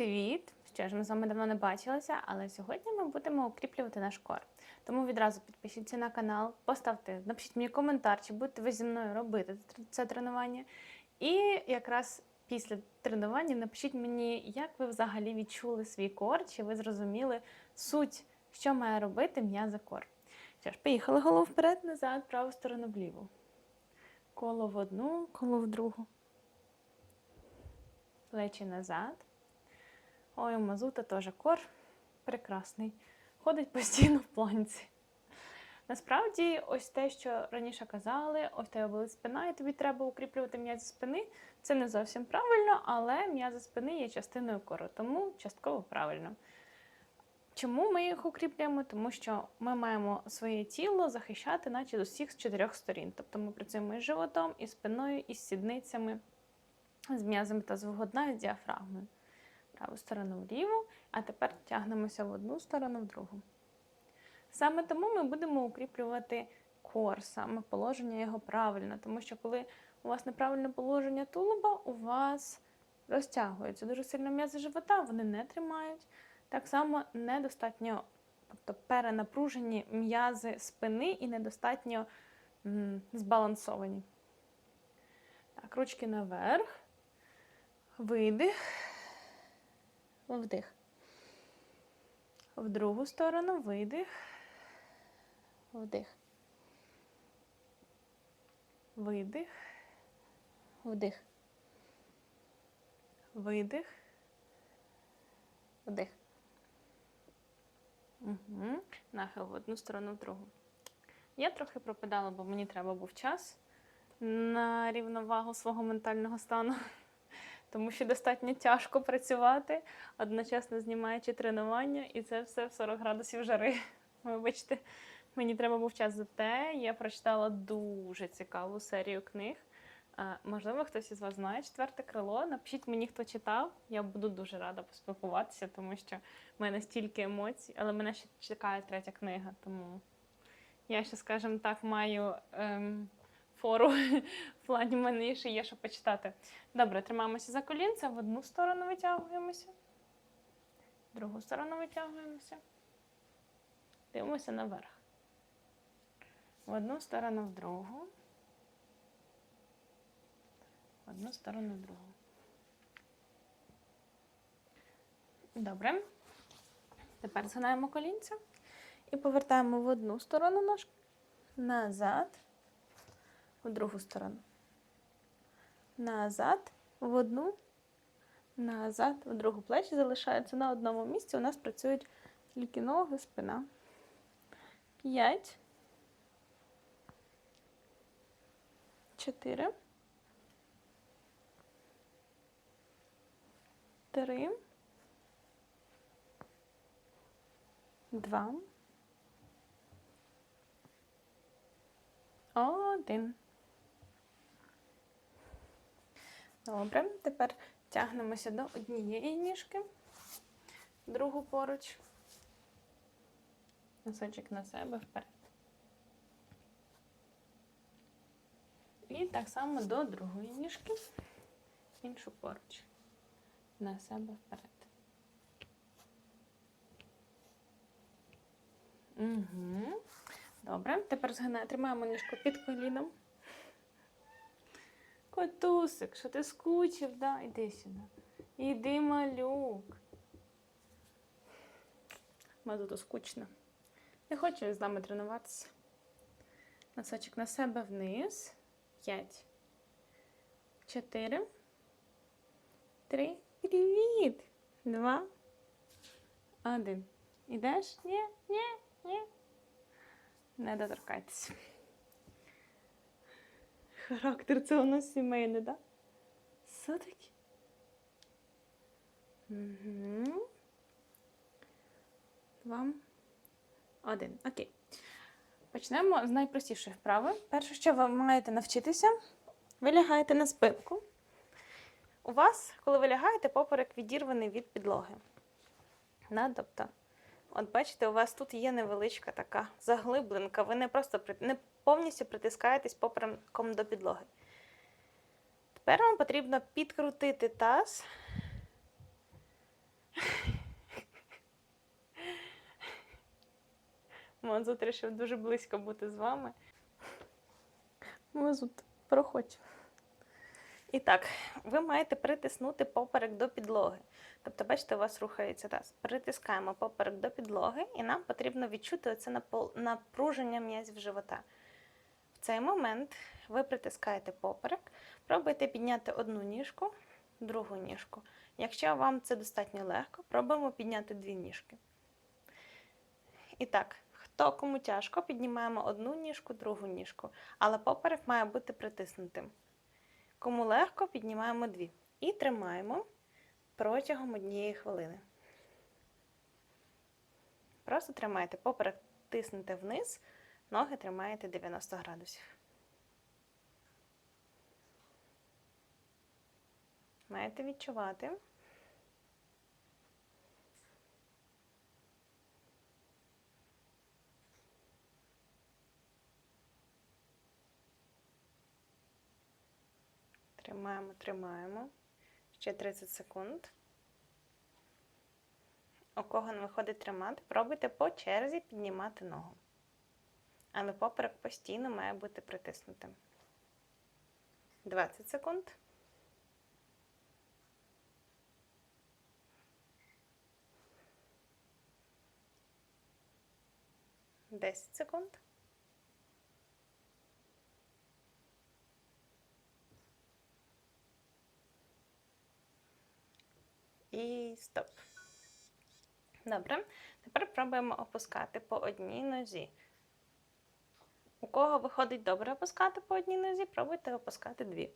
привіт! Що ж, ми з вами давно не бачилися, але сьогодні ми будемо укріплювати наш кор. Тому відразу підпишіться на канал, поставте, напишіть мені коментар, чи будете ви зі мною робити це тренування. І якраз після тренування напишіть мені, як ви взагалі відчули свій кор, чи ви зрозуміли суть, що має робити м'яза кор. Що ж, поїхали голову вперед, назад, праву сторону вліву. Коло в одну, коло в другу. Плечі назад. Ой, у Мазута теж кор прекрасний. Ходить постійно в планці. Насправді, ось те, що раніше казали, ось тебе болить спина, і тобі треба укріплювати м'язи спини. Це не зовсім правильно, але м'язи спини є частиною кору, тому частково правильно. Чому ми їх укріплюємо? Тому що ми маємо своє тіло захищати, наче з усіх з чотирьох сторін. Тобто ми працюємо із животом, і спиною, і з сідницями, з м'язами та дна, і з діафрагмою. Праву сторону вліву, а тепер тягнемося в одну сторону, в другу. Саме тому ми будемо укріплювати кор, саме положення його правильно, тому що коли у вас неправильне положення тулуба, у вас розтягується дуже сильно м'язи живота, вони не тримають. Так само недостатньо, тобто перенапружені м'язи спини і недостатньо м, збалансовані. Так, ручки наверх, видих, вдих. В другу сторону видих, вдих. Видих, вдих. Видих, вдих. Угу. Нахил в одну сторону, в другу. Я трохи пропадала, бо мені треба був час на рівновагу свого ментального стану, тому що достатньо тяжко працювати, одночасно знімаючи тренування, і це все в 40 градусів жари. Вибачте, мені треба був час за те. Я прочитала дуже цікаву серію книг. Можливо, хтось із вас знає четверте крило. Напишіть мені, хто читав. Я буду дуже рада поспілкуватися, тому що в мене стільки емоцій, але мене ще чекає третя книга, тому я ще, скажімо так, маю ем, фору в плані в мене ще є що почитати. Добре, тримаємося за колінця, в одну сторону витягуємося, в другу сторону витягуємося. Дивимося наверх. В одну сторону, в другу. В одну сторону, в другу. Добре. Тепер згинаємо колінця і повертаємо в одну сторону ножку, назад, в другу сторону. Назад, в одну, назад, в другу. Плечі залишаються на одному місці. У нас працюють тільки ноги, спина. П'ять. Чотири. Три. Два. Один. Добре. Тепер тягнемося до однієї ніжки, другу поруч. Носочок на себе вперед. І так само до другої ніжки, іншу поруч. На себе вперед. Угу. Добре. Тепер згина... тримаємо ніжку під коліном. Котусик, що ти скучив, да? Іди сюди. Іди, малюк. Мазуту скучно. Не хочу з нами тренуватися. Носочок на себе вниз. П'ять. Чотири. Три. Привіт. Два. Один. Ідеш? Ні, ні, ні. Не доторкайтеся. Характер це у нас сімейний, так? Да? Все-таки. Угу. Два. Один. Окей. Почнемо з найпростішої вправи. Перше, що ви маєте навчитися, ви лягаєте на спинку. У вас, коли ви лягаєте, поперек відірваний від підлоги. Да? Тобто, от бачите, у вас тут є невеличка така заглибленка. Ви не просто не повністю притискаєтесь попереком до підлоги. Тепер вам потрібно підкрутити таз. Мазут вирішив дуже близько бути з вами. Мазут, проходь. І так, ви маєте притиснути поперек до підлоги. Тобто, бачите, у вас рухається таз. Притискаємо поперек до підлоги, і нам потрібно відчути це напруження м'язів живота. В цей момент ви притискаєте поперек, пробуйте підняти одну ніжку, другу ніжку. Якщо вам це достатньо легко, пробуємо підняти дві ніжки. І так, хто кому тяжко, піднімаємо одну ніжку, другу ніжку, але поперек має бути притиснутим. Кому легко, піднімаємо дві. І тримаємо протягом однієї хвилини. Просто тримайте поперек, тиснете вниз, ноги тримаєте 90 градусів. Маєте відчувати. Тримаємо, тримаємо. Ще 30 секунд. У кого не виходить тримати, пробуйте по черзі піднімати ногу. Але поперек постійно має бути притиснутим. 20 секунд. 10 секунд. І стоп. Добре. Тепер пробуємо опускати по одній нозі. У кого виходить добре опускати по одній нозі, пробуйте опускати дві.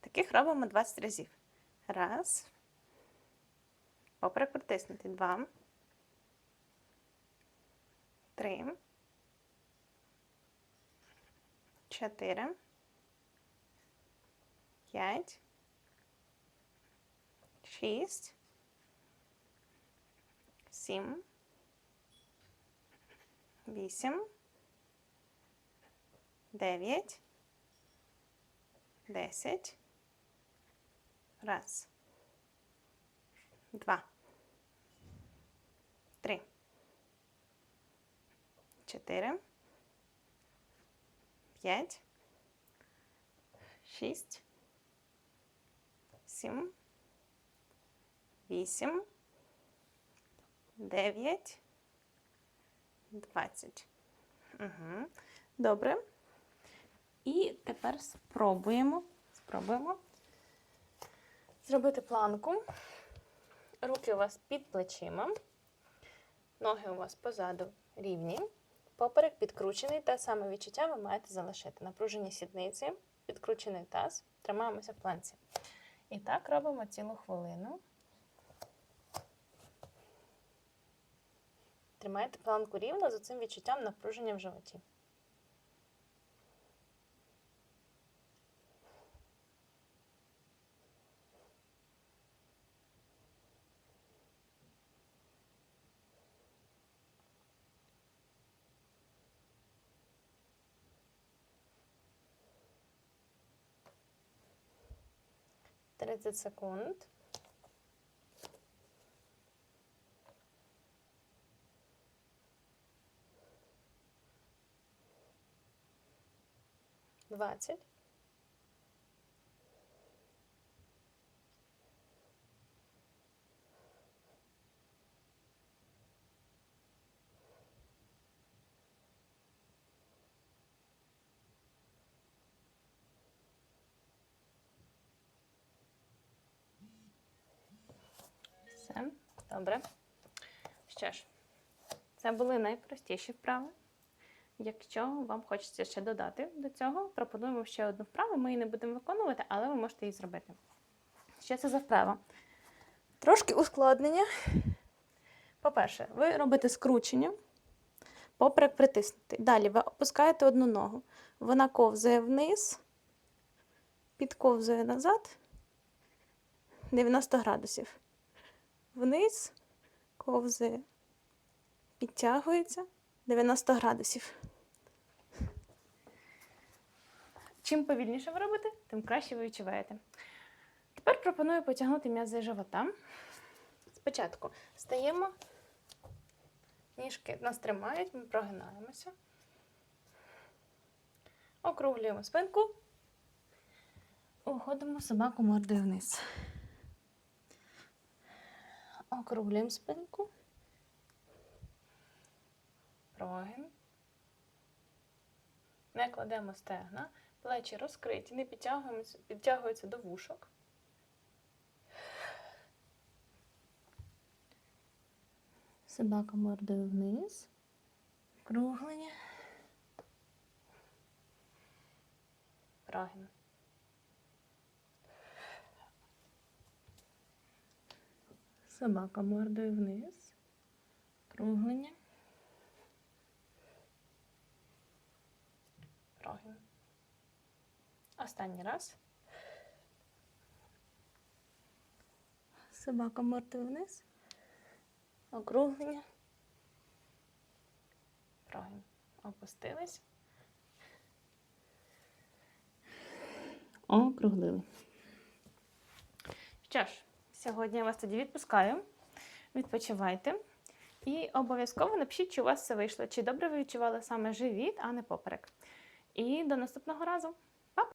Таких робимо 20 разів. Раз. Поперек притиснути. Два. Три. Чотири. П'ять. Шість. Сім. Вісім. Дев'ять. Десять. Раз. Два. Три. Чотири. П'ять. Шість. Сім. Вісім. Дев'ять. Двадцять. Угу. Добре. І тепер спробуємо. Спробуємо зробити планку. Руки у вас під плечима. Ноги у вас позаду рівні. Поперек підкручений, те саме відчуття ви маєте залишити. Напружені сідниці, підкручений таз. Тримаємося в планці. І так робимо цілу хвилину. Тримайте планку рівно з цим відчуттям напруження в животі. Тридцять секунд. Двадцять. Все, добре. Що ж, це були найпростіші вправи. Якщо вам хочеться ще додати до цього, пропонуємо ще одну вправу. Ми її не будемо виконувати, але ви можете її зробити. Що це за вправа? Трошки ускладнення. По-перше, ви робите скручення, поперек притиснутий. Далі ви опускаєте одну ногу. Вона ковзає вниз, підковзує назад 90 градусів. Вниз, ковзає, підтягується 90 градусів. Чим повільніше ви робите, тим краще ви відчуваєте. Тепер пропоную потягнути м'язи живота. Спочатку стаємо Ніжки нас тримають, ми прогинаємося. Округлюємо спинку. Уходимо собаку мордою вниз. Округлюємо спинку. Прогин. Не кладемо стегна, плечі розкриті, не підтягуємося, підтягуються до вушок. Собака мордою вниз. Круглення. Прогин. Собака мордою вниз. Круглення. Прогин. Останній раз. Собака мордою вниз. Округлення. Прогин. Опустились. Округлили. Що ж, сьогодні я вас тоді відпускаю. Відпочивайте. І обов'язково напишіть, чи у вас все вийшло, чи добре ви відчували саме живіт, а не поперек. І до наступного разу!